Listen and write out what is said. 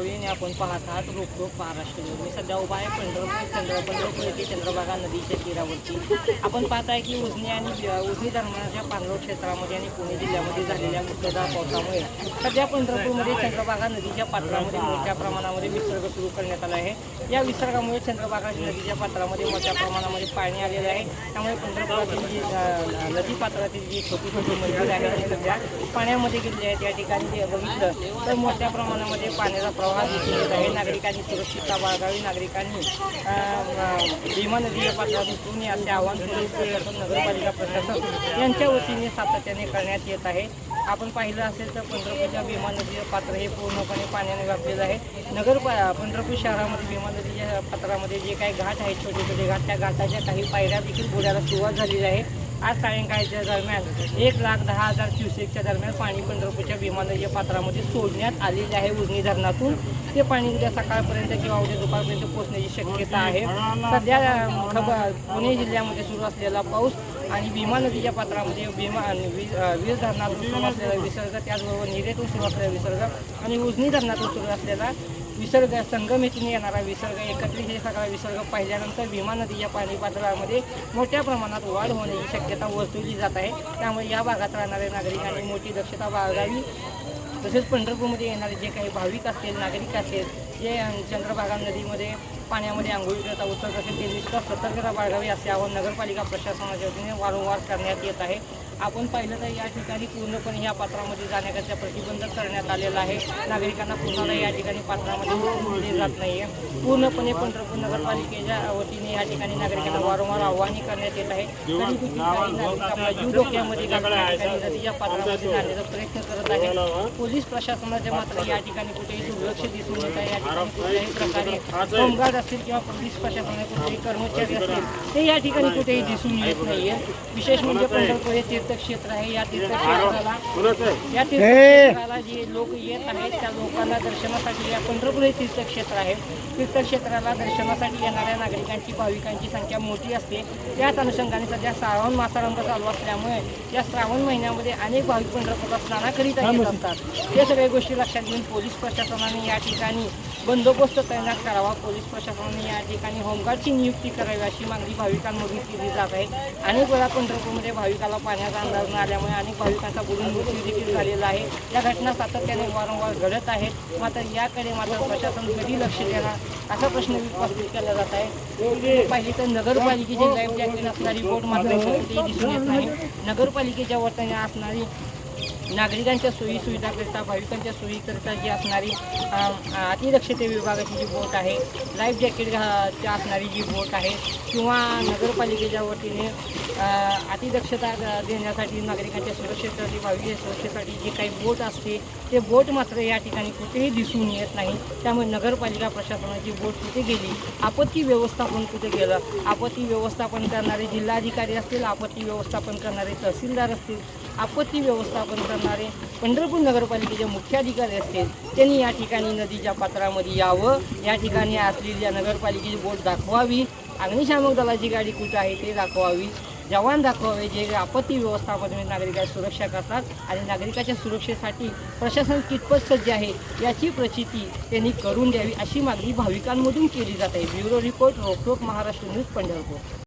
करूया आणि आपण पाहत आहात रोखोक महाराष्ट्र मी सध्या उभा आहे पंढरपूर चंद्र पंढरपूर येथे चंद्रभागा नदीच्या तीरावरती आपण पाहत आहे की उजनी आणि उजनी धरणाच्या पाणलोट क्षेत्रामध्ये आणि पुणे जिल्ह्यामध्ये झालेल्या मुसळधार पावसामुळे सध्या पंढरपूरमध्ये चंद्रभागा नदीच्या पात्रामध्ये मोठ्या प्रमाणामध्ये विसर्ग सुरू करण्यात आला आहे. या विसर्गामुळे चंद्रभागा नदीच्या पात्रामध्ये मोठ्या प्रमाणामध्ये पाणी आलेलं आहे. त्यामुळे पंढरपुरातील जी नदी पात्रातील जी छोटी छोटी मंदिरं आहेत ती सध्या पाण्यामध्ये गेलेली आहेत. या ठिकाणी जे बघितलं तर मोठ्या प्रमाणामध्ये पाण्याचा प्रवाह दिसून नागरिकांनी सुरक्षितता बाळगावी नागरिकांनी अ, भीमा नदीच्या पात्रातून उतरू असे आवाहन पोलीस प्रशासन नगरपालिका प्रशासन यांच्या वतीने सातत्याने करण्यात येत आहे. आपण पाहिलं असेल तर पंढरपूरच्या भीमा नदीचं पात्र हे पूर्णपणे पाण्याने व्यापलेलं आहे. नगर पंढरपूर शहरामध्ये भीमा नदीच्या पात्रामध्ये जे काही घाट आहेत छोटे छोटे घाट त्या घाटाच्या काही पायऱ्या देखील बुडायला सुरुवात झालेली आहे. आज सायंकाळच्या दरम्यान एक लाख दहा हजार क्युसेकच्या दरम्यान पाणी पंढरपूरच्या भीमा पात्रामध्ये सोडण्यात आलेले आहे उजनी धरणातून. ते पाणी उद्या सकाळपर्यंत किंवा उद्या दुपारपर्यंत पोहोचण्याची शक्यता आहे. सध्या खबर पुणे जिल्ह्यामध्ये सुरू असलेला पाऊस आणि भीमा नदीच्या पात्रामध्ये भीमा आणि वीज वीज धरणातून सुरू असलेला विसर्ग त्याचबरोबर निरेतून सुरू असलेला विसर्ग आणि उजनी धरणातून सुरू असलेला विसर्ग संगमेतून येणारा विसर्ग एकत्रित हे सगळा विसर्ग पाहिल्यानंतर भीमा नदीच्या पाणी पातळामध्ये मोठ्या प्रमाणात वाढ होण्याची शक्यता वर्तवली जात आहे. त्यामुळे या भागात राहणाऱ्या नागरिकांनी मोठी दक्षता बाळगावी. तसेच पंढरपूरमध्ये येणारे जे काही भाविक असतील नागरिक असतील जे चंद्रभागा नदीमध्ये पाण्यामध्ये आंघोळी करता उतरत असेल ते निष्ठा सतर्कता बाळगावी असे आवाहन नगरपालिका प्रशासनाच्या वतीने वारंवार करण्यात येत आहे. आपण पाहिलं तर या ठिकाणी पूर्णपणे या पात्रामध्ये जाण्याकरता प्रतिबंध करण्यात आलेला आहे. नागरिकांना पुन्हा या ठिकाणी पात्रामध्ये दिले जात नाही आहे पूर्णपणे पंढरपूर नगरपालिकेच्या वतीने या ठिकाणी नागरिकांना वारंवार आव्हाने करण्यात येत आहे. तरी देखील काही नागरिक जीव धोक्यामध्ये या नदीच्या पात्रामध्ये जाण्याचा प्रयत्न करत आहे पोलीस प्रशासनाचे मात्र या ठिकाणी कुठेही दुर्लक्ष दिसून येत आहे. या ठिकाणी कुठल्याही प्रकारे होमगार्ड असतील किंवा पोलीस प्रशासनाचे कुठेही कर्मचारी असतील ते या ठिकाणी कुठेही दिसून येत नाहीये. विशेष म्हणजे पंढरपूर हे तीर्थक्षेत्र आहे या तीर्थक्षेत्राला या तीर्थक्षेत्राला जे लोक येत आहेत त्या लोकांना दर्शनासाठी या पंढरपूर हे तीर्थक्षेत्र आहे. तीर्थक्षेत्राला दर्शनासाठी येणाऱ्या नागरिकांची भाविकांची संख्या मोठी असते. त्याच अनुषंगाने सध्या श्रावण मासारंभ चालू असल्यामुळे या श्रावण महिन्यामध्ये अनेक भाविक पंढरपूरला स्नानाकरिता येत असतात. या सगळ्या गोष्टी लक्षात घेऊन पोलीस प्रशासनाने या ठिकाणी बंदोबस्त तैनात करावा. पोलीस प्रशासनाने या ठिकाणी होमगार्डची नियुक्ती करावी अशी मागणी भाविकांमधून केली जात आहे. अनेक वेळा पंढरपूरमध्ये भाविकाला पाण्याचा अंदाज न आल्यामुळे अनेक भाविकांचा बुडून मृत्यू देखील झालेला आहे. या घटना सातत्याने वारंवार घडत आहेत. मात्र याकडे मात्र प्रशासन कधी लक्ष देणार असा प्रश्न उपस्थित केला जात आहे. पाहिजे तर नगरपालिकेची लाईफ जॅकेट असणारी बोट मात्र दिसून येत नाही. नगरपालिकेच्या वतीने असणारी नागरिकांच्या सोयीसुविधाकरिता भाविकांच्या सोयीकरिता जी असणारी अतिदक्षते विभागाची जी बोट आहे लाईफ जॅकेट घा- असणारी जी बोट आहे किंवा नगरपालिकेच्या वतीने अतिदक्षता द- देण्यासाठी नागरिकांच्या सुरक्षेसाठी भाविक सुरक्षेसाठी जे काही बोट असते ते बोट मात्र या ठिकाणी कुठेही दिसून येत नाही. त्यामुळे नगरपालिका प्रशासनाची बोट कुठे गेली आपत्ती व्यवस्थापन कुठे गेलं. आपत्ती व्यवस्थापन करणारे जिल्हाधिकारी असतील आपत्ती व्यवस्थापन करणारे तहसीलदार असतील आपत्ती व्यवस्थापन करणारे पंढरपूर नगरपालिकेचे मुख्याधिकारी असतील त्यांनी या ठिकाणी नदीच्या पात्रामध्ये यावं. या ठिकाणी असलेली या नगरपालिकेची बोट दाखवावी. अग्निशामक दलाची गाडी कुठं आहे ते दाखवावी. जवान दाखवावे जे आपत्ती व्यवस्थापन नागरिकांची सुरक्षा करतात आणि नागरिकाच्या सुरक्षेसाठी प्रशासन कितपत सज्ज आहे याची प्रचिती त्यांनी करून द्यावी अशी मागणी भाविकांमधून केली जात आहे. ब्युरो रिपोर्ट रोखोक महाराष्ट्र न्यूज पंढरपूर.